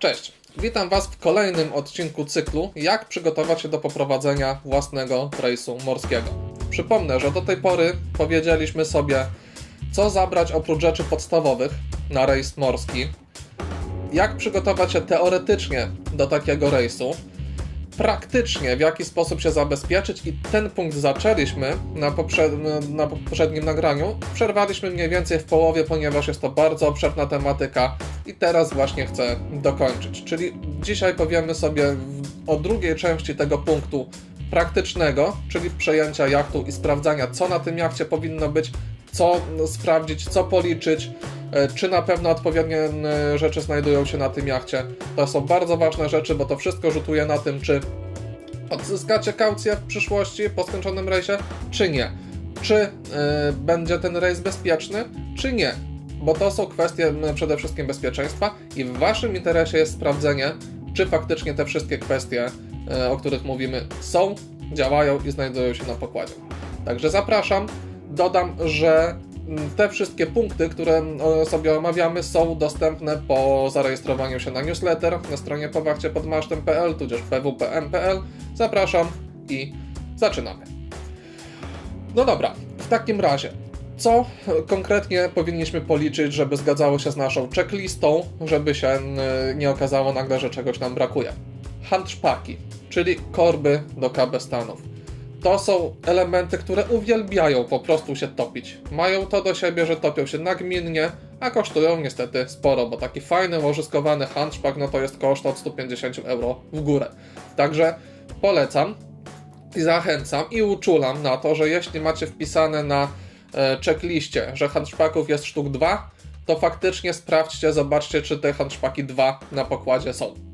Cześć, witam Was w kolejnym odcinku cyklu Jak przygotować się do poprowadzenia własnego rejsu morskiego. Przypomnę, że do tej pory powiedzieliśmy sobie, co zabrać oprócz rzeczy podstawowych na rejs morski, jak przygotować się teoretycznie do takiego rejsu, praktycznie w jaki sposób się zabezpieczyć i ten punkt zaczęliśmy na, poprze- na poprzednim nagraniu. Przerwaliśmy mniej więcej w połowie, ponieważ jest to bardzo obszerna tematyka i teraz właśnie chcę dokończyć. Czyli dzisiaj powiemy sobie o drugiej części tego punktu praktycznego, czyli przejęcia jachtu i sprawdzania, co na tym jachcie powinno być, co sprawdzić, co policzyć, e, czy na pewno odpowiednie e, rzeczy znajdują się na tym jachcie. To są bardzo ważne rzeczy, bo to wszystko rzutuje na tym, czy odzyskacie kaucję w przyszłości po skończonym rejsie, czy nie. Czy y, będzie ten rejs bezpieczny, czy nie. Bo to są kwestie przede wszystkim bezpieczeństwa i w Waszym interesie jest sprawdzenie, czy faktycznie te wszystkie kwestie, o których mówimy, są, działają i znajdują się na pokładzie. Także zapraszam. Dodam, że mm, te wszystkie punkty, które mm, sobie omawiamy, są dostępne po zarejestrowaniu się na newsletter na stronie powachciepodmasztem.pl tudzież pwpm.pl. Zapraszam i zaczynamy. No dobra, w takim razie, co konkretnie powinniśmy policzyć, żeby zgadzało się z naszą checklistą, żeby się y, nie okazało nagle, że czegoś nam brakuje? Handszpaki, czyli korby do kabestanów. To są elementy, które uwielbiają po prostu się topić. Mają to do siebie, że topią się nagminnie, a kosztują niestety sporo, bo taki fajny, łożyskowany handszpak, no to jest koszt od 150 euro w górę. Także polecam i zachęcam i uczulam na to, że jeśli macie wpisane na e, checkliście, że handszpaków jest sztuk 2, to faktycznie sprawdźcie, zobaczcie, czy te handszpaki 2 na pokładzie są.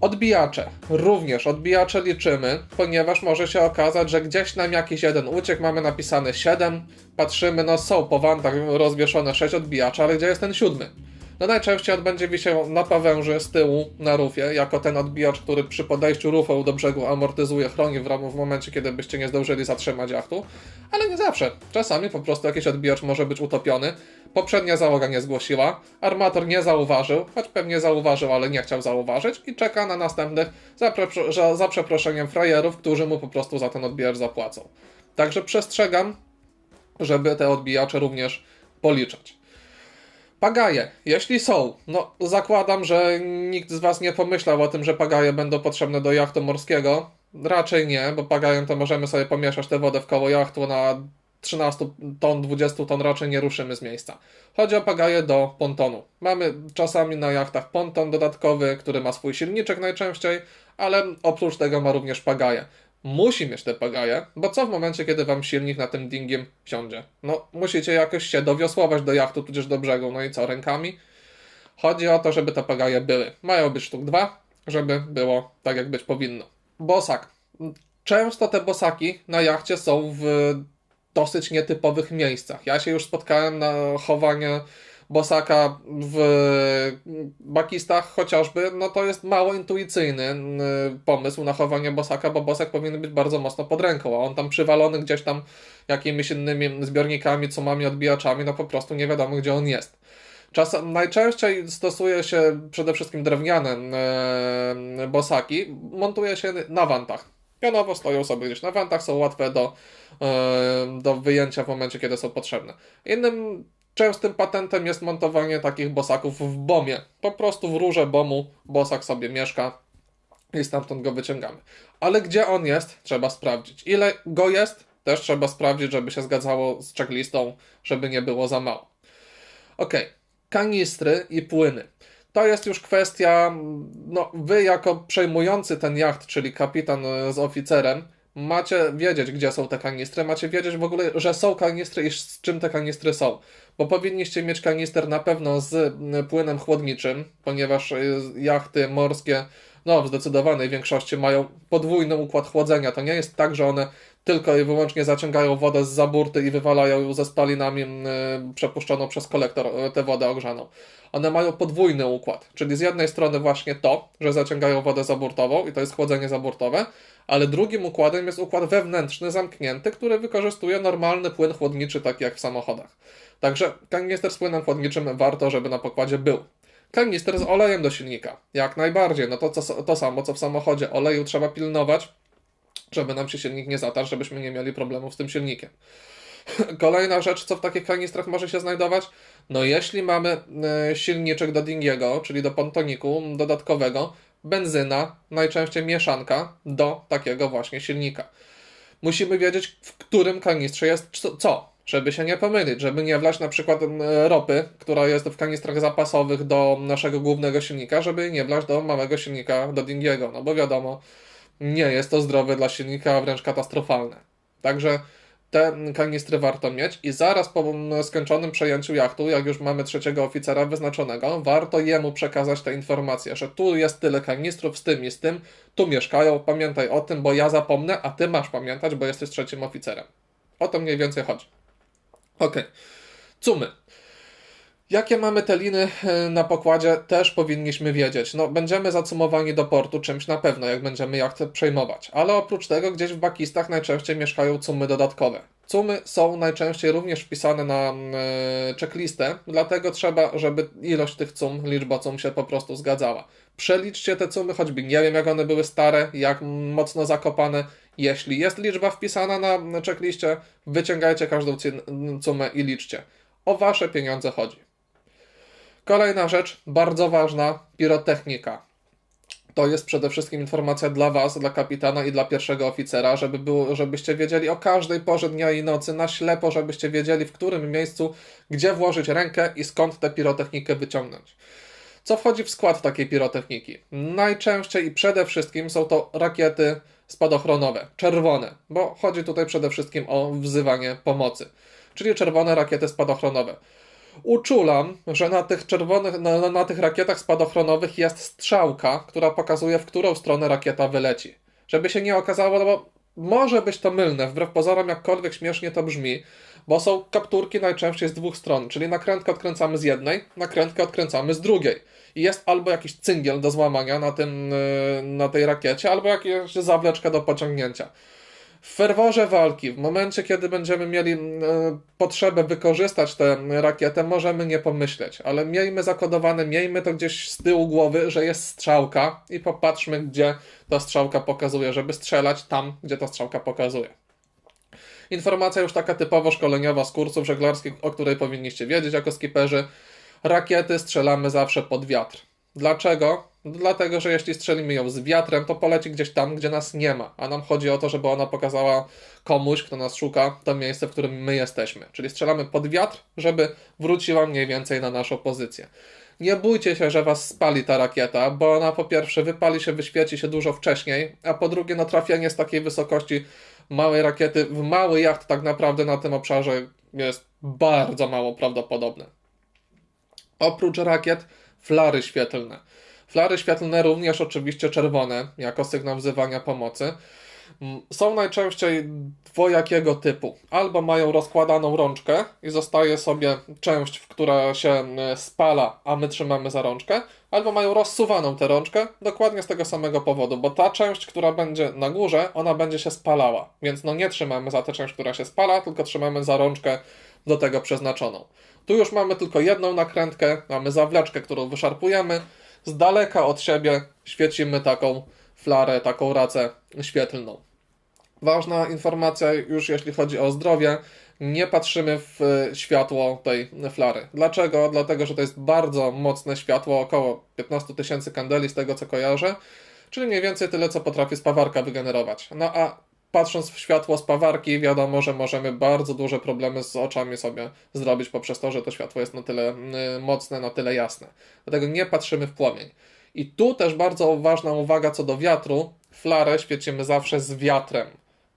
Odbijacze. Również odbijacze liczymy, ponieważ może się okazać, że gdzieś nam jakiś jeden uciek, mamy napisane 7, patrzymy, no są po wantach rozwieszone 6 odbijaczy, ale gdzie jest ten siódmy? No najczęściej on będzie wisiał na pawęży z tyłu na rufie, jako ten odbijacz, który przy podejściu rufą do brzegu amortyzuje, chroni w ramu w momencie, kiedy byście nie zdążyli zatrzymać jachtu, ale nie zawsze. Czasami po prostu jakiś odbijacz może być utopiony, poprzednia załoga nie zgłosiła, armator nie zauważył, choć pewnie zauważył, ale nie chciał zauważyć i czeka na następnych za, za przeproszeniem frajerów, którzy mu po prostu za ten odbijacz zapłacą. Także przestrzegam, żeby te odbijacze również policzać. Pagaje, jeśli są, no zakładam, że nikt z Was nie pomyślał o tym, że pagaje będą potrzebne do jachtu morskiego. Raczej nie, bo pagajem to możemy sobie pomieszać tę wodę w koło jachtu na 13 ton, 20 ton raczej nie ruszymy z miejsca. Chodzi o pagaje do pontonu. Mamy czasami na jachtach ponton dodatkowy, który ma swój silniczek najczęściej, ale oprócz tego ma również pagaje. Musi mieć te pagaje, bo co w momencie, kiedy wam silnik na tym dingiem wsiądzie? No, musicie jakoś się dowiosłować do jachtu, tudzież do brzegu, no i co, rękami? Chodzi o to, żeby te pagaje były. Mają być sztuk dwa, żeby było tak, jak być powinno. Bosak. Często te bosaki na jachcie są w dosyć nietypowych miejscach. Ja się już spotkałem na chowanie bosaka w bakistach chociażby, no to jest mało intuicyjny y, pomysł na chowanie bosaka, bo bosak powinien być bardzo mocno pod ręką, a on tam przywalony gdzieś tam jakimiś innymi zbiornikami, cumami, odbijaczami, no po prostu nie wiadomo gdzie on jest. Czasem, najczęściej stosuje się przede wszystkim drewniane e, bosaki, montuje się na wantach. Pionowo stoją sobie gdzieś na wantach, są łatwe do, e, do wyjęcia w momencie, kiedy są potrzebne. Innym częstym patentem jest montowanie takich bosaków w bomie. Po prostu w rurze bomu bosak sobie mieszka i stamtąd go wyciągamy. Ale gdzie on jest, trzeba sprawdzić. Ile go jest, też trzeba sprawdzić, żeby się zgadzało z checklistą, żeby nie było za mało. Ok, kanistry i płyny. To jest już kwestia, no wy jako przejmujący ten jacht, czyli kapitan e, z oficerem, macie wiedzieć, gdzie są te kanistry, macie wiedzieć w ogóle, że są kanistry i z czym te kanistry są. Bo powinniście mieć kanister na pewno z mm, płynem chłodniczym, ponieważ y, jachty morskie, no w zdecydowanej większości mają podwójny układ chłodzenia. To nie jest tak, że one tylko i wyłącznie zaciągają wodę z zaburty i wywalają ją ze spalinami y, przepuszczoną przez kolektor y, tę wodę ogrzaną. One mają podwójny układ, czyli z jednej strony właśnie to, że zaciągają wodę zaburtową i to jest chłodzenie zaburtowe, ale drugim układem jest układ wewnętrzny, zamknięty, który wykorzystuje normalny płyn chłodniczy, taki jak w samochodach. Także kanister z płynem chłodniczym warto, żeby na pokładzie był. Kanister z olejem do silnika. Jak najbardziej. No to, to, to samo, co w samochodzie. Oleju trzeba pilnować, żeby nam się silnik nie zatarł, żebyśmy nie mieli problemów z tym silnikiem. Kolejna rzecz, co w takich kanistrach może się znajdować? No jeśli mamy e, silniczek do Dingiego, czyli do pontoniku dodatkowego, benzyna, najczęściej mieszanka do takiego właśnie silnika. Musimy wiedzieć, w którym kanistrze jest co- żeby się nie pomylić, żeby nie wlać na przykład ropy, która jest w kanistrach zapasowych do naszego głównego silnika, żeby nie wlać do małego silnika do Dingiego, no bo wiadomo, nie jest to zdrowe dla silnika, wręcz katastrofalne. Także te kanistry warto mieć i zaraz po skończonym przejęciu jachtu, jak już mamy trzeciego oficera wyznaczonego, warto jemu przekazać te informacje, że tu jest tyle kanistrów z tym i z tym, tu mieszkają, pamiętaj o tym, bo ja zapomnę, a ty masz pamiętać, bo jesteś trzecim oficerem. O to mniej więcej chodzi. Ok. Cumy. Jakie mamy te liny e, na pokładzie, też powinniśmy wiedzieć. No, będziemy zacumowani do portu czymś na pewno, jak będziemy jacht przejmować. Ale oprócz tego, gdzieś w bakistach najczęściej mieszkają cumy dodatkowe. Cumy są najczęściej również wpisane na mm, e, checklistę, dlatego trzeba, żeby ilość tych cum, liczba cum się po prostu zgadzała. Przeliczcie te cumy, choćby nie wiem, jak one były stare, jak mocno zakopane. Jeśli jest liczba wpisana na checkliście, wyciągajcie każdą cumę i liczcie. O wasze pieniądze chodzi. Kolejna rzecz, bardzo ważna, pirotechnika. To jest przede wszystkim informacja dla Was, dla kapitana i dla pierwszego oficera, żeby było, żebyście wiedzieli o każdej porze dnia i nocy, na ślepo, żebyście wiedzieli w którym miejscu, gdzie włożyć rękę i skąd tę pirotechnikę wyciągnąć. Co wchodzi w skład takiej pirotechniki? Najczęściej i przede wszystkim są to rakiety spadochronowe, czerwone, bo chodzi tutaj przede wszystkim o wzywanie pomocy, czyli czerwone rakiety spadochronowe. Uczulam, że na tych czerwonych, na, na tych rakietach spadochronowych jest strzałka, która pokazuje, w którą stronę rakieta wyleci. Żeby się nie okazało, no bo może być to mylne, wbrew pozorom, jakkolwiek śmiesznie to brzmi, bo są kapturki najczęściej z dwóch stron, czyli nakrętkę odkręcamy z jednej, nakrętkę odkręcamy z drugiej. I jest albo jakiś cyngiel do złamania na, tym, yy, na tej rakiecie, albo jakaś zawleczka do pociągnięcia. W ferworze walki, w momencie, kiedy będziemy mieli e, potrzebę wykorzystać tę rakietę, możemy nie pomyśleć, ale miejmy zakodowane, miejmy to gdzieś z tyłu głowy, że jest strzałka i popatrzmy, gdzie ta strzałka pokazuje, żeby strzelać tam, gdzie ta strzałka pokazuje. Informacja już taka typowo szkoleniowa z kursów żeglarskich, o której powinniście wiedzieć jako skiperzy. Rakiety strzelamy zawsze pod wiatr. Dlaczego? Dlatego, że jeśli strzelimy ją z wiatrem, to poleci gdzieś tam, gdzie nas nie ma, a nam chodzi o to, żeby ona pokazała komuś, kto nas szuka, to miejsce, w którym my jesteśmy. Czyli strzelamy pod wiatr, żeby wróciła mniej więcej na naszą pozycję. Nie bójcie się, że was spali ta rakieta, bo ona po pierwsze wypali się, wyświeci się dużo wcześniej, a po drugie, no trafienie z takiej wysokości małej rakiety w mały jacht tak naprawdę na tym obszarze jest bardzo mało prawdopodobne. Oprócz rakiet, flary świetlne. Flary świetlne również oczywiście czerwone, jako sygnał wzywania pomocy. Mm, Są najczęściej dwojakiego typu. Albo mają rozkładaną rączkę i zostaje sobie część, w która się e, spala, a my trzymamy za rączkę, albo mają rozsuwaną tę rączkę dokładnie z tego samego powodu, bo ta część, która będzie na górze, ona będzie się spalała. Więc no nie trzymamy za tę część, która się spala, tylko trzymamy za rączkę do tego przeznaczoną. Tu już mamy tylko jedną nakrętkę, mamy zawleczkę, którą wyszarpujemy. Z daleka od siebie świecimy taką flarę, taką racę świetlną. Ważna informacja już jeśli chodzi o zdrowie, nie patrzymy w światło tej flary. Dlaczego? Dlatego, że to jest bardzo mocne światło, około 15 tysięcy kandeli z tego co kojarzę, czyli mniej więcej tyle, co potrafi spawarka wygenerować. No a patrząc w światło spawarki, wiadomo, że możemy bardzo duże problemy z oczami sobie zrobić poprzez to, że to światło jest na tyle y, mocne, na tyle jasne. Dlatego nie patrzymy w płomień. I tu też bardzo ważna uwaga co do wiatru. Flarę świecimy zawsze z wiatrem.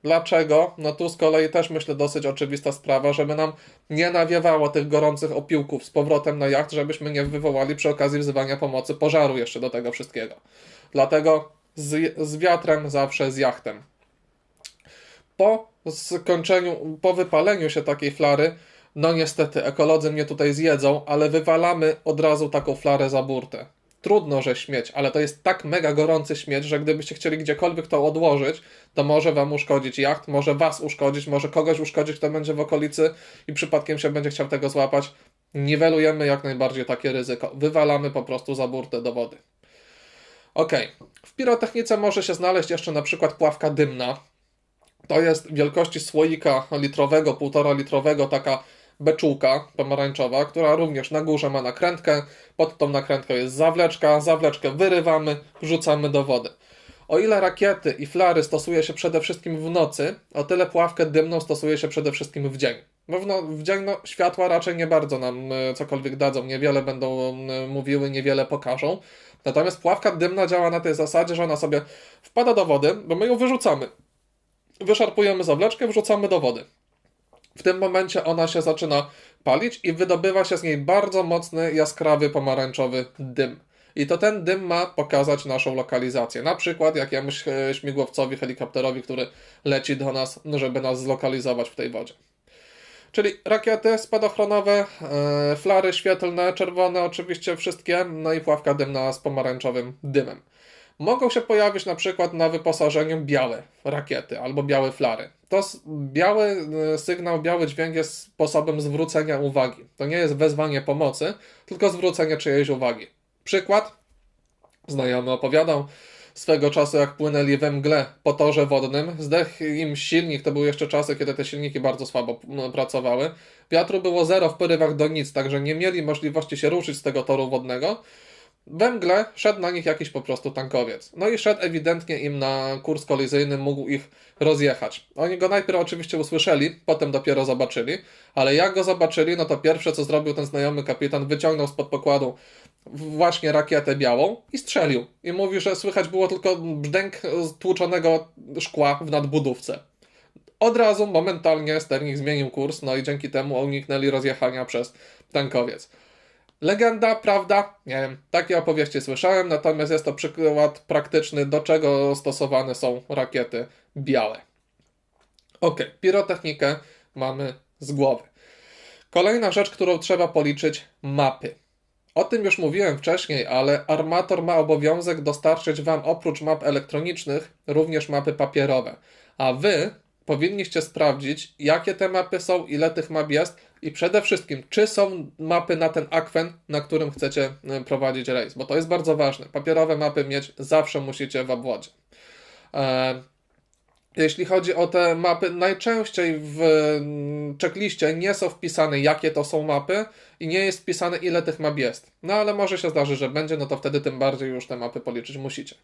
Dlaczego? No tu z kolei też myślę dosyć oczywista sprawa, żeby nam nie nawiewało tych gorących opiłków z powrotem na jacht, żebyśmy nie wywołali przy okazji wzywania pomocy pożaru jeszcze do tego wszystkiego. Dlatego z, z wiatrem zawsze z jachtem po skończeniu, po wypaleniu się takiej flary, no niestety ekolodzy mnie tutaj zjedzą, ale wywalamy od razu taką flarę za burtę. Trudno, że śmieć, ale to jest tak mega gorący śmieć, że gdybyście chcieli gdziekolwiek to odłożyć, to może wam uszkodzić jacht, może was uszkodzić, może kogoś uszkodzić, kto będzie w okolicy i przypadkiem się będzie chciał tego złapać. Niwelujemy jak najbardziej takie ryzyko. Wywalamy po prostu za burtę do wody. Ok. W pirotechnice może się znaleźć jeszcze na przykład pławka dymna. To jest wielkości słoika litrowego, półtora litrowego, taka beczułka pomarańczowa, która również na górze ma nakrętkę. Pod tą nakrętką jest zawleczka. Zawleczkę wyrywamy, wrzucamy do wody. O ile rakiety i flary stosuje się przede wszystkim w nocy, o tyle pławkę dymną stosuje się przede wszystkim w dzień. Bo w, no, w dzień no, światła raczej nie bardzo nam e, cokolwiek dadzą, niewiele będą e, mówiły, niewiele pokażą. Natomiast pławka dymna działa na tej zasadzie, że ona sobie wpada do wody, bo my ją wyrzucamy. Wyszarpujemy zawleczkę, wrzucamy do wody. W tym momencie ona się zaczyna palić i wydobywa się z niej bardzo mocny, jaskrawy, pomarańczowy dym. I to ten dym ma pokazać naszą lokalizację. Na przykład jakiemuś e, śmigłowcowi, helikopterowi, który leci do nas, żeby nas zlokalizować w tej wodzie. Czyli rakiety spadochronowe, e, flary świetlne, czerwone oczywiście wszystkie, no i pławka dymna z pomarańczowym dymem. Mogą się pojawić na przykład na wyposażeniu białe rakiety albo białe flary. To biały e, sygnał, biały dźwięk jest sposobem zwrócenia uwagi. To nie jest wezwanie pomocy, tylko zwrócenie czyjejś uwagi. Przykład. Znajomy opowiadał swego czasu, jak płynęli we mgle po torze wodnym. Zdechł im silnik, to były jeszcze czasy, kiedy te silniki bardzo słabo pracowały. Wiatru było zero w porywach do nic, także nie mieli możliwości się ruszyć z tego toru wodnego. We mgle szedł na nich jakiś po prostu tankowiec. No i szedł ewidentnie im na kurs kolizyjny, mógł ich rozjechać. Oni go najpierw oczywiście usłyszeli, potem dopiero zobaczyli, ale jak go zobaczyli, no to pierwsze co zrobił ten znajomy kapitan, wyciągnął spod pokładu właśnie rakietę białą i strzelił. I mówi, że słychać było tylko brzdęk tłuczonego szkła w nadbudówce. Od razu, momentalnie sternik zmienił kurs, no i dzięki temu uniknęli rozjechania przez tankowiec. Legenda, prawda? Nie wiem. Takie opowieści słyszałem, natomiast jest to przykład praktyczny, do czego stosowane są rakiety białe. Ok, pirotechnikę mamy z głowy. Kolejna rzecz, którą trzeba policzyć mapy. O tym już mówiłem wcześniej, ale armator ma obowiązek dostarczyć Wam oprócz map elektronicznych również mapy papierowe. A Wy powinniście sprawdzić, jakie te mapy są, ile tych map jest i przede wszystkim, czy są mapy na ten akwen, na którym chcecie e, prowadzić rejs, bo to jest bardzo ważne. Papierowe mapy mieć zawsze musicie w obwodzie. E, jeśli chodzi o te mapy, najczęściej w mm, checkliście nie są wpisane, jakie to są mapy i nie jest wpisane, ile tych map jest. No ale może się zdarzy, że będzie, no to wtedy tym bardziej już te mapy policzyć musicie.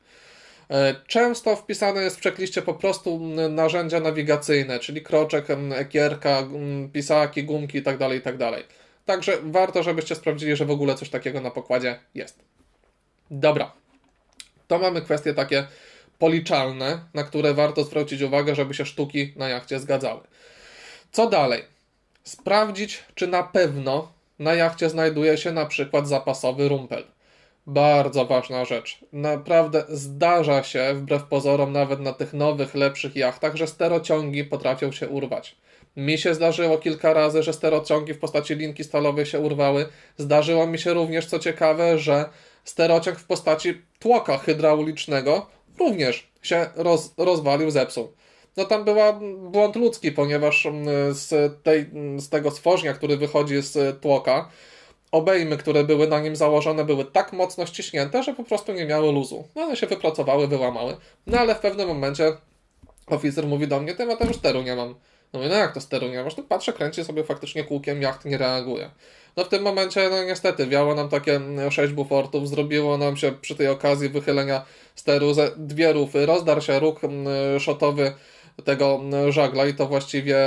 E, Często wpisane jest w checkliście po prostu mm, narzędzia nawigacyjne, czyli kroczek, mm, ekierka, mm, pisaki, gumki itd., itd. Także warto, żebyście sprawdzili, że w ogóle coś takiego na pokładzie jest. Dobra. To mamy kwestie takie policzalne, na które warto zwrócić uwagę, żeby się sztuki na jachcie zgadzały. Co dalej? Sprawdzić, czy na pewno na jachcie znajduje się na przykład zapasowy rumpel. Bardzo ważna rzecz. Naprawdę zdarza się, wbrew pozorom, nawet na tych nowych, lepszych jachtach, że sterociągi potrafią się urwać. Mi się zdarzyło kilka razy, że sterociągi w postaci linki stalowej się urwały. Zdarzyło mi się również, co ciekawe, że sterociąg w postaci tłoka hydraulicznego również się roz, rozwalił, zepsuł. No tam była błąd ludzki, ponieważ mm, z, tej, z tego stworzenia, który wychodzi z tłoka, obejmy, które były na nim założone, były tak mocno ściśnięte, że po prostu nie miały luzu. No one się wypracowały, wyłamały. No ale w pewnym momencie oficer mówi do mnie, ty Mateusz, steru nie mam. No mówię, no jak to steru nie masz? No patrzę, kręci sobie faktycznie kółkiem, jacht nie reaguje. No w tym momencie, no niestety, wiało nam takie mm, sześć bufortów, zrobiło nam się przy tej okazji wychylenia steru ze dwie rufy, rozdarł się róg mm, szotowy tego żagla i to właściwie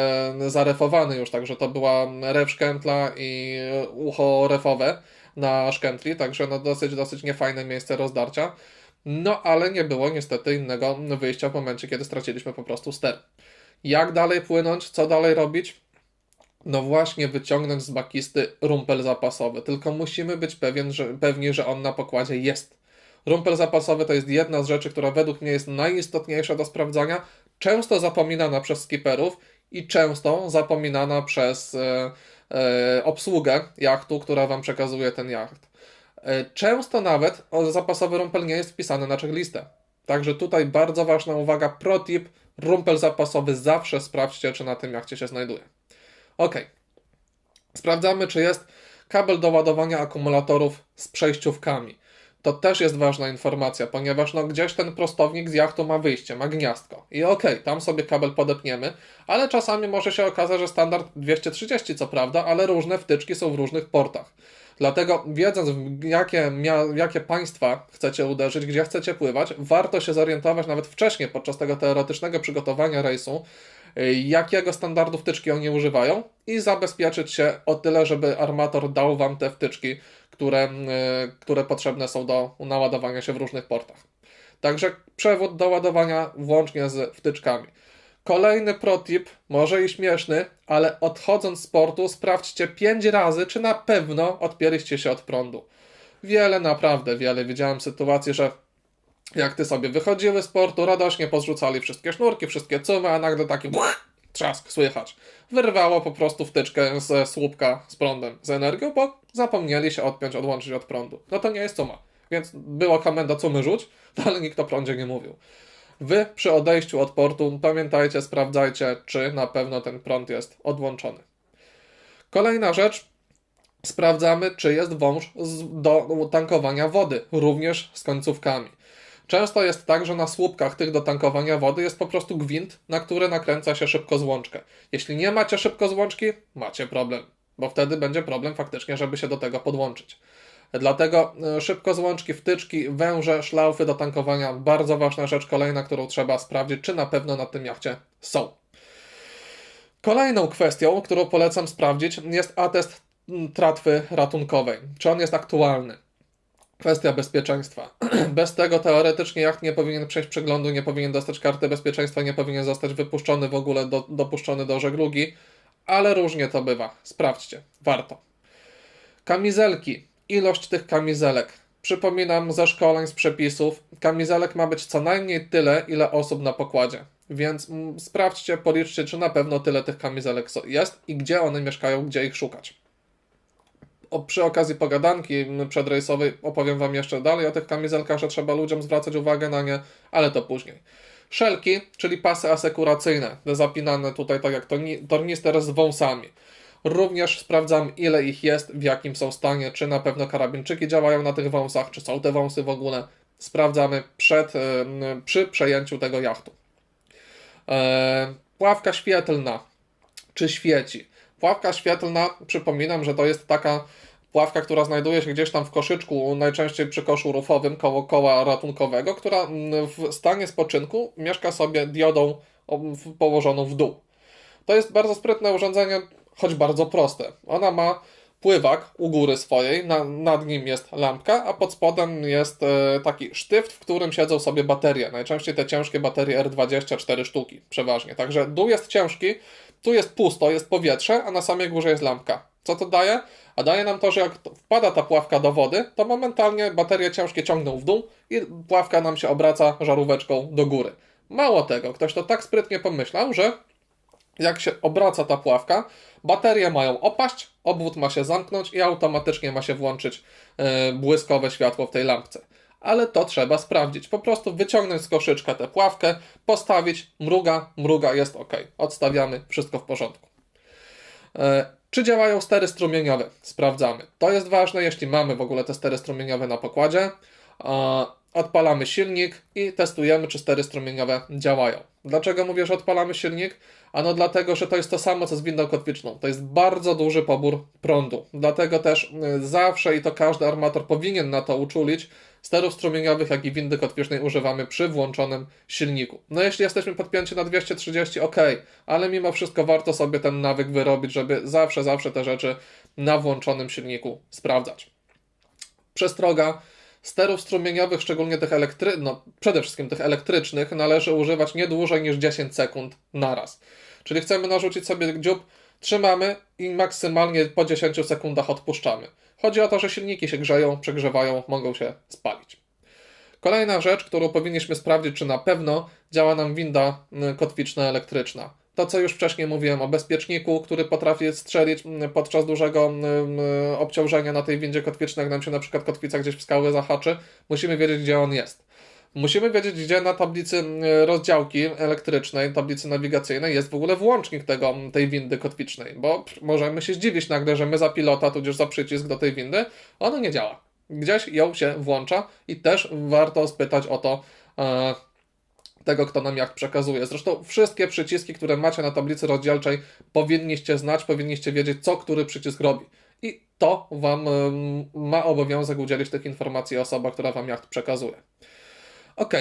zarefowany już, także to była ref szkętla i ucho refowe na szkętli, także no dosyć, dosyć niefajne miejsce rozdarcia. No ale nie było niestety innego wyjścia w momencie, kiedy straciliśmy po prostu ster. Jak dalej płynąć? Co dalej robić? No właśnie, wyciągnąć z bakisty rumpel zapasowy. Tylko musimy być pewien, że, pewni, że on na pokładzie jest. Rumpel zapasowy to jest jedna z rzeczy, która według mnie jest najistotniejsza do sprawdzania. Często zapominana przez skipperów i często zapominana przez e, e, obsługę jachtu, która Wam przekazuje ten jacht. E, często nawet zapasowy rumpel nie jest wpisany na checklistę. Także tutaj bardzo ważna uwaga, pro tip, rumpel zapasowy zawsze sprawdźcie, czy na tym jachcie się znajduje. Ok. Sprawdzamy, czy jest kabel do ładowania akumulatorów z przejściówkami. To też jest ważna informacja, ponieważ no, gdzieś ten prostownik z jachtu ma wyjście, ma gniazdko. I okej, tam sobie kabel podepniemy, ale czasami może się okazać, że standard 230 co prawda, ale różne wtyczki są w różnych portach. Dlatego wiedząc, w jakie, jakie państwa chcecie uderzyć, gdzie chcecie pływać, warto się zorientować nawet wcześniej, podczas tego teoretycznego przygotowania rejsu, y, jakiego standardu wtyczki oni używają i zabezpieczyć się o tyle, żeby armator dał Wam te wtyczki, które, y, które potrzebne są do naładowania się w różnych portach. Także przewód do ładowania włącznie z wtyczkami. Kolejny protip, może i śmieszny, ale odchodząc z portu, sprawdźcie 5 razy, czy na pewno odpięliście się od prądu. Wiele, naprawdę wiele. Widziałem sytuacji, że jak ty sobie wychodziły z portu, radośnie pozrzucali wszystkie sznurki, wszystkie cumy, a nagle taki buch, trzask słychać. Wyrwało po prostu wtyczkę ze słupka z prądem, z energią, bo zapomnieli się odpiąć, odłączyć od prądu. No to nie jest cuma. Więc była komenda cumy rzuć, ale nikt o prądzie nie mówił. Wy przy odejściu od portu pamiętajcie, sprawdzajcie, czy na pewno ten prąd jest odłączony. Kolejna rzecz. Sprawdzamy, czy jest wąż z- do tankowania wody, również z końcówkami. Często jest tak, że na słupkach tych do tankowania wody jest po prostu gwint, na który nakręca się szybko złączkę. Jeśli nie macie szybko złączki, macie problem, bo wtedy będzie problem faktycznie, żeby się do tego podłączyć. Dlatego y, szybko złączki, wtyczki, węże, szlaufy do tankowania bardzo ważna rzecz kolejna, którą trzeba sprawdzić, czy na pewno na tym jachcie są. Kolejną kwestią, którą polecam sprawdzić, jest atest tratwy ratunkowej. Czy on jest aktualny? Kwestia bezpieczeństwa. Bez tego teoretycznie jacht nie powinien przejść przeglądu, nie powinien dostać karty bezpieczeństwa, nie powinien zostać wypuszczony w ogóle, do, dopuszczony do żeglugi, ale różnie to bywa. Sprawdźcie, warto. Kamizelki. Ilość tych kamizelek. Przypominam ze szkoleń, z przepisów, kamizelek ma być co najmniej tyle, ile osób na pokładzie. Więc mm, sprawdźcie, policzcie, czy na pewno tyle tych kamizelek jest i gdzie one mieszkają, gdzie ich szukać. O, przy okazji pogadanki mm, przedrejsowej opowiem Wam jeszcze dalej o tych kamizelkach, że trzeba ludziom zwracać uwagę na nie, ale to później. Szelki, czyli pasy asekuracyjne, zapinane tutaj tak jak torni- tornister z wąsami. Również sprawdzam, ile ich jest, w jakim są stanie, czy na pewno karabinczyki działają na tych wąsach, czy są te wąsy w ogóle. Sprawdzamy przed, em, przy przejęciu tego jachtu. E, Pławka świetlna. Czy świeci? Pławka świetlna, przypominam, że to jest taka pławka, która znajduje się gdzieś tam w koszyczku, najczęściej przy koszu rufowym koło koła ratunkowego, która mm, w stanie spoczynku mieszka sobie diodą położoną w dół. To jest bardzo sprytne urządzenie, choć bardzo proste. Ona ma pływak u góry swojej, na, nad nim jest lampka, a pod spodem jest e, taki sztyft, w którym siedzą sobie baterie. Najczęściej te ciężkie baterie R20, 4 sztuki, przeważnie. Także dół jest ciężki, tu jest pusto, jest powietrze, a na samej górze jest lampka. Co to daje? A daje nam to, że jak wpada ta pławka do wody, to momentalnie baterie ciężkie ciągną w dół i pławka nam się obraca żaróweczką do góry. Mało tego, ktoś to tak sprytnie pomyślał, że jak się obraca ta pławka, baterie mają opaść, obwód ma się zamknąć i automatycznie ma się włączyć e, błyskowe światło w tej lampce. Ale to trzeba sprawdzić. Po prostu wyciągnąć z koszyczka tę pławkę, postawić, mruga, mruga, jest ok. Odstawiamy, wszystko w porządku. Czy działają stery strumieniowe? Sprawdzamy. To jest ważne, jeśli mamy w ogóle te stery strumieniowe na pokładzie. Odpalamy silnik i testujemy, czy stery strumieniowe działają. Dlaczego mówię, że odpalamy silnik? Ano dlatego, że to jest to samo, co z windą kotwiczną. To jest bardzo duży pobór prądu. Dlatego też y, zawsze i to każdy armator powinien na to uczulić. Sterów strumieniowych, jak i windy kotwicznej używamy przy włączonym silniku. No jeśli jesteśmy podpięci na 230, ok, ale mimo wszystko warto sobie ten nawyk wyrobić, żeby zawsze, zawsze te rzeczy na włączonym silniku sprawdzać. Przestroga. Sterów strumieniowych, szczególnie tych elektry... no przede wszystkim tych elektrycznych, należy używać nie dłużej niż 10 sekund naraz. Czyli chcemy narzucić sobie dziób, trzymamy i maksymalnie po 10 sekundach odpuszczamy. Chodzi o to, że silniki się grzeją, przegrzewają, mogą się spalić. Kolejna rzecz, którą powinniśmy sprawdzić, czy na pewno działa nam winda y, kotwiczna elektryczna. To, co już wcześniej mówiłem o bezpieczniku, który potrafi strzelić y, podczas dużego y, obciążenia na tej windzie kotwicznej, jak nam się na przykład kotwica gdzieś w skałę zahaczy, musimy wiedzieć, gdzie on jest. Musimy wiedzieć, gdzie na tablicy y, rozdziałki elektrycznej, tablicy nawigacyjnej jest w ogóle włącznik tego, tej windy kotwicznej, bo możemy się zdziwić nagle, że my za pilota, tudzież za przycisk do tej windy, ono nie działa. Gdzieś ją się włącza i też warto spytać o to e, tego, kto nam jak przekazuje. Zresztą wszystkie przyciski, które macie na tablicy rozdzielczej, powinniście znać, powinniście wiedzieć, co który przycisk robi. I to Wam em, ma obowiązek udzielić tych informacji osoba, która Wam jacht przekazuje. Ok,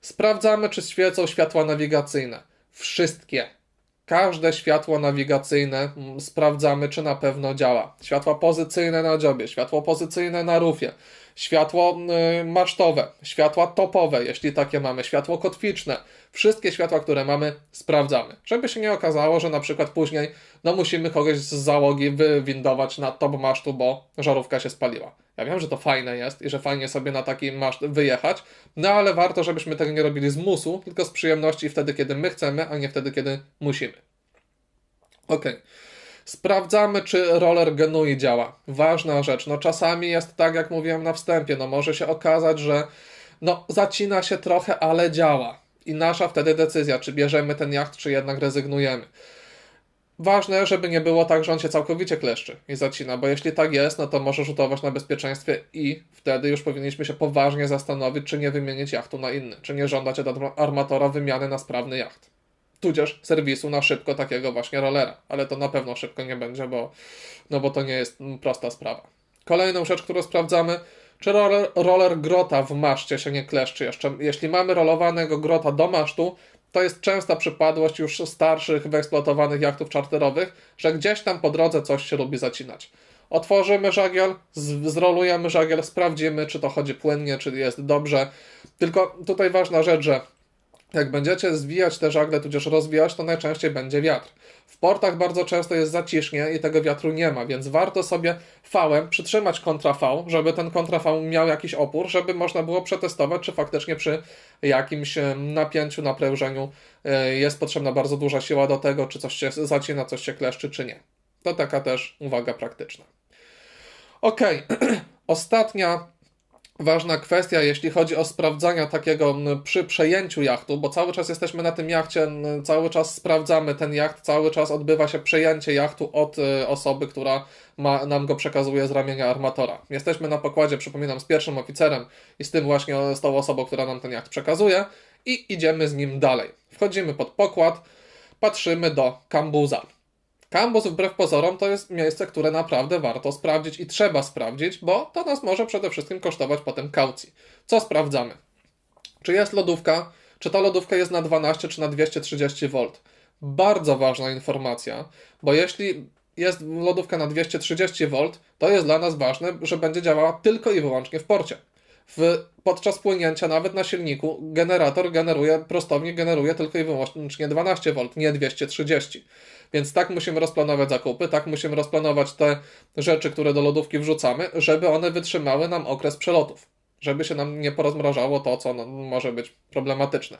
sprawdzamy, czy świecą światła nawigacyjne. Wszystkie. Każde światło nawigacyjne mm, sprawdzamy, czy na pewno działa. Światła pozycyjne na dziobie, światło pozycyjne na rufie, światło y, masztowe, światła topowe, jeśli takie mamy, światło kotwiczne. Wszystkie światła, które mamy, sprawdzamy. Żeby się nie okazało, że na przykład później no musimy kogoś z załogi wywindować na top masztu, bo żarówka się spaliła. Ja wiem, że to fajne jest i że fajnie sobie na taki maszt wyjechać, no ale warto, żebyśmy tego nie robili z musu, tylko z przyjemności wtedy, kiedy my chcemy, a nie wtedy, kiedy musimy. Ok. Sprawdzamy, czy roller genui działa. Ważna rzecz. No czasami jest tak, jak mówiłem na wstępie, no może się okazać, że no zacina się trochę, ale działa. I nasza wtedy decyzja, czy bierzemy ten jacht, czy jednak rezygnujemy. Ważne, żeby nie było tak, że on się całkowicie kleszczy i zacina, bo jeśli tak jest, no to może rzutować na bezpieczeństwie i wtedy już powinniśmy się poważnie zastanowić, czy nie wymienić jachtu na inny, czy nie żądać od armatora wymiany na sprawny jacht. Tudzież serwisu na szybko takiego właśnie rollera, ale to na pewno szybko nie będzie, bo, no bo to nie jest prosta sprawa. Kolejną rzecz, którą sprawdzamy, czy roller, roller grota w maszcie się nie kleszczy jeszcze. Jeśli mamy rolowanego grota do masztu, to jest częsta przypadłość już starszych, wyeksploatowanych jachtów czarterowych, że gdzieś tam po drodze coś się lubi zacinać. Otworzymy żagiel, zrolujemy żagiel, sprawdzimy, czy to chodzi płynnie, czy jest dobrze. Tylko tutaj ważna rzecz, że jak będziecie zwijać te żagle, tudzież rozwijać, to najczęściej będzie wiatr. W portach bardzo często jest zacisznie i tego wiatru nie ma, więc warto sobie V przytrzymać kontra V, żeby ten kontra V miał jakiś opór, żeby można było przetestować, czy faktycznie przy jakimś napięciu, naprężeniu e, jest potrzebna bardzo duża siła do tego, czy coś się zacina, coś się kleszczy, czy nie. To taka też uwaga praktyczna. Ok, ostatnia ważna kwestia, jeśli chodzi o sprawdzania takiego przy przejęciu jachtu, bo cały czas jesteśmy na tym jachcie, cały czas sprawdzamy ten jacht, cały czas odbywa się przejęcie jachtu od y, osoby, która ma, nam go przekazuje z ramienia armatora. Jesteśmy na pokładzie, przypominam, z pierwszym oficerem i z tym właśnie z tą osobą, która nam ten jacht przekazuje i idziemy z nim dalej. Wchodzimy pod pokład, patrzymy do kambuza. Kambus wbrew pozorom to jest miejsce, które naprawdę warto sprawdzić i trzeba sprawdzić, bo to nas może przede wszystkim kosztować potem kaucji. Co sprawdzamy? Czy jest lodówka? Czy ta lodówka jest na 12 czy na 230 V? Bardzo ważna informacja, bo jeśli jest lodówka na 230 V, to jest dla nas ważne, że będzie działała tylko i wyłącznie w porcie. W, podczas płynięcia nawet na silniku generator generuje, prostownik generuje tylko i wyłącznie 12 V, nie 230. Więc tak musimy rozplanować zakupy, tak musimy rozplanować te rzeczy, które do lodówki wrzucamy, żeby one wytrzymały nam okres przelotów. Żeby się nam nie porozmrażało to, co no, może być problematyczne.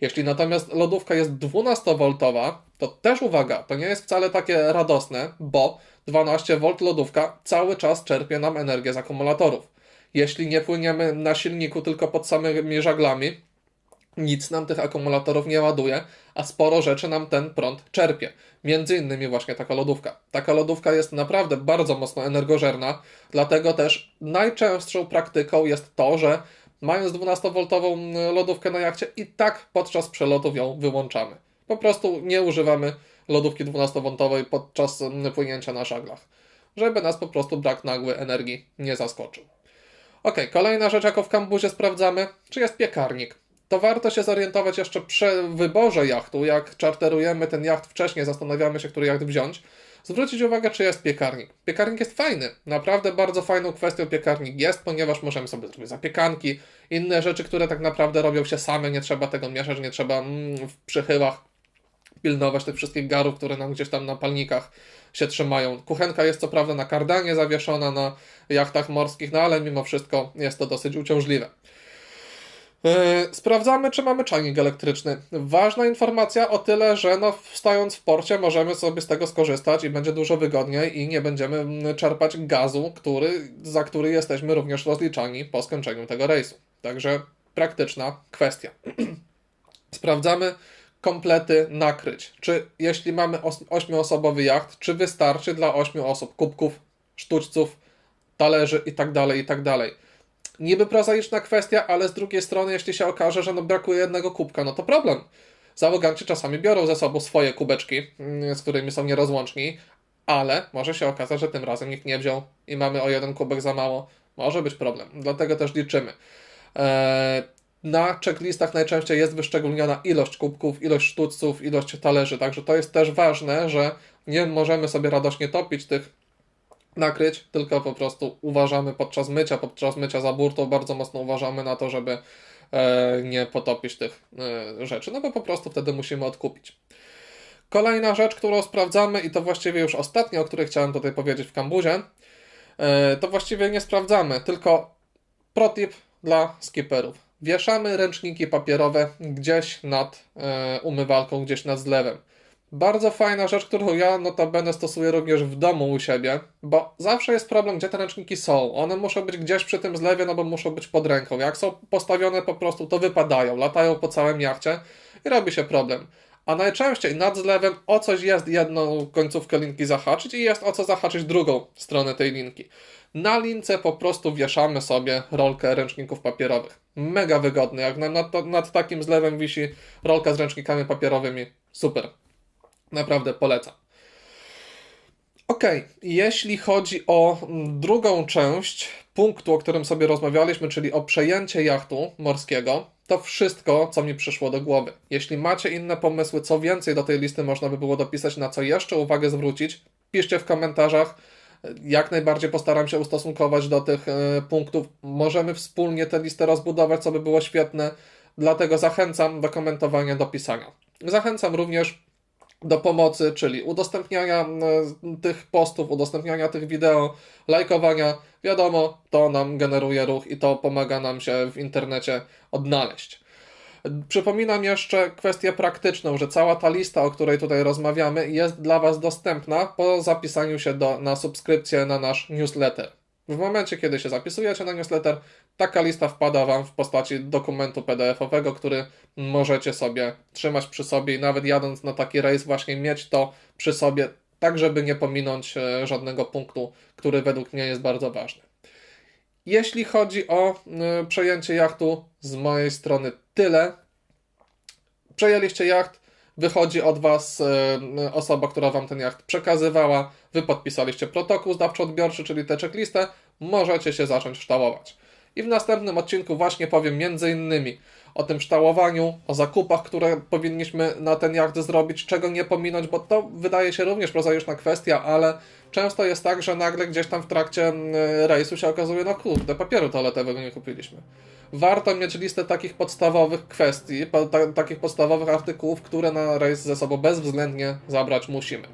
Jeśli natomiast lodówka jest 12V, to też uwaga, to nie jest wcale takie radosne, bo 12V lodówka cały czas czerpie nam energię z akumulatorów. Jeśli nie płyniemy na silniku, tylko pod samymi żaglami, nic nam tych akumulatorów nie ładuje, a sporo rzeczy nam ten prąd czerpie. Między innymi właśnie taka lodówka. Taka lodówka jest naprawdę bardzo mocno energożerna, dlatego też najczęstszą praktyką jest to, że mając 12V lodówkę na jachcie i tak podczas przelotów ją wyłączamy. Po prostu nie używamy lodówki 12V podczas mm, płynięcia na żaglach, żeby nas po prostu brak nagły energii nie zaskoczył. Ok, kolejna rzecz, jaką w kambuzie sprawdzamy, czy jest piekarnik. To warto się zorientować jeszcze przy wyborze jachtu, jak czarterujemy ten jacht wcześniej, zastanawiamy się, który jacht wziąć. Zwrócić uwagę, czy jest piekarnik. Piekarnik jest fajny, naprawdę bardzo fajną kwestią piekarnik jest, ponieważ możemy sobie zrobić zapiekanki, inne rzeczy, które tak naprawdę robią się same, nie trzeba tego mieszać, nie trzeba mm, w przychyłach pilnować tych wszystkich garów, które nam gdzieś tam na palnikach się trzymają. Kuchenka jest co prawda na kardanie zawieszona na jachtach morskich, no ale mimo wszystko jest to dosyć uciążliwe. Yy, Sprawdzamy, czy mamy czajnik elektryczny. Ważna informacja o tyle, że no, stając w porcie możemy sobie z tego skorzystać i będzie dużo wygodniej i nie będziemy mm, czerpać gazu, który, za który jesteśmy również rozliczani po skończeniu tego rejsu. Także praktyczna kwestia. Sprawdzamy komplety nakryć. Czy jeśli mamy os- ośmioosobowy jacht, czy wystarczy dla 8 osób kubków, sztućców, talerzy i tak dalej, i tak. Niby prozaiczna kwestia, ale z drugiej strony, jeśli się okaże, że no brakuje jednego kubka, no to problem. Załoganci czasami biorą ze sobą swoje kubeczki, mm, z którymi są nierozłączni, ale może się okazać, że tym razem nikt nie wziął i mamy o jeden kubek za mało. Może być problem, dlatego też liczymy. Eee, na checklistach najczęściej jest wyszczególniona ilość kubków, ilość sztućców, ilość talerzy, także to jest też ważne, że nie możemy sobie radośnie topić tych nakryć, tylko po prostu uważamy podczas mycia, podczas mycia za burtą bardzo mocno uważamy na to, żeby e, nie potopić tych e, rzeczy, no bo po prostu wtedy musimy odkupić. Kolejna rzecz, którą sprawdzamy i to właściwie już ostatnia, o której chciałem tutaj powiedzieć w kambuzie, e, to właściwie nie sprawdzamy, tylko protip dla skipperów. Wieszamy ręczniki papierowe gdzieś nad e, umywalką, gdzieś nad zlewem. Bardzo fajna rzecz, którą ja notabene stosuję również w domu u siebie, bo zawsze jest problem, gdzie te ręczniki są. One muszą być gdzieś przy tym zlewie, no bo muszą być pod ręką. Jak są postawione po prostu, to wypadają, latają po całym jachcie i robi się problem. A najczęściej nad zlewem o coś jest jedną końcówkę linki zahaczyć i jest o co zahaczyć drugą stronę tej linki. Na lince po prostu wieszamy sobie rolkę ręczników papierowych. Mega wygodne. Jak nad, nad takim zlewem wisi rolka z ręcznikami papierowymi, super. Naprawdę polecam. Ok, jeśli chodzi o drugą część punktu, o którym sobie rozmawialiśmy, czyli o przejęcie jachtu morskiego, to wszystko, co mi przyszło do głowy. Jeśli macie inne pomysły, co więcej do tej listy można by było dopisać, na co jeszcze uwagę zwrócić, piszcie w komentarzach. Jak najbardziej postaram się ustosunkować do tych e, punktów. Możemy wspólnie tę listę rozbudować, co by było świetne. Dlatego zachęcam do komentowania, do pisania. Zachęcam również do pomocy, czyli udostępniania tych postów, udostępniania tych wideo, lajkowania. Wiadomo, to nam generuje ruch i to pomaga nam się w internecie odnaleźć. Przypominam jeszcze kwestię praktyczną, że cała ta lista, o której tutaj rozmawiamy, jest dla Was dostępna po zapisaniu się do, na subskrypcję na nasz newsletter. W momencie, kiedy się zapisujecie na newsletter, taka lista wpada Wam w postaci dokumentu PDF-owego, który możecie sobie trzymać przy sobie i nawet jadąc na taki rejs, właśnie mieć to przy sobie, tak żeby nie pominąć e, żadnego punktu, który według mnie jest bardzo ważny. Jeśli chodzi o y, przejęcie jachtu, z mojej strony tyle. Przejęliście jacht, wychodzi od Was y, osoba, która Wam ten jacht przekazywała, Wy podpisaliście protokół zdawczo-odbiorczy, czyli tę checklistę, możecie się zacząć ształować. I w następnym odcinku właśnie powiem między innymi o tym ształowaniu, o zakupach, które powinniśmy na ten jacht zrobić, czego nie pominąć, bo to wydaje się również prozaiczna kwestia, ale często jest tak, że nagle gdzieś tam w trakcie mm, rejsu się okazuje, no kurde, papieru toaletowego nie kupiliśmy. Warto mieć listę takich podstawowych kwestii, ta, takich podstawowych artykułów, które na rejs ze sobą bezwzględnie zabrać musimy.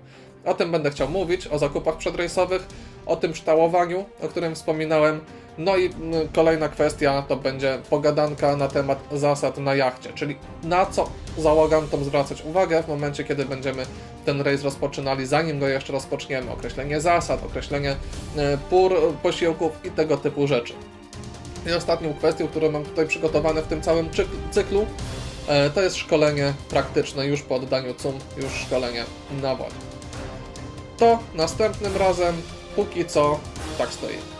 O tym będę chciał mówić, o zakupach przedrejsowych, o tym ształowaniu, o którym wspominałem. No i mm, kolejna kwestia to będzie pogadanka na temat zasad na jachcie, czyli na co załogantom zwracać uwagę w momencie, kiedy będziemy ten rejs rozpoczynali, zanim go jeszcze rozpoczniemy. Określenie zasad, określenie e, pór posiłków i tego typu rzeczy. I ostatnią kwestią, którą mam tutaj przygotowane w tym całym cyk- cyklu, e, to jest szkolenie praktyczne już po oddaniu CUM, już szkolenie na wodzie. To następnym razem, póki co, tak stoi.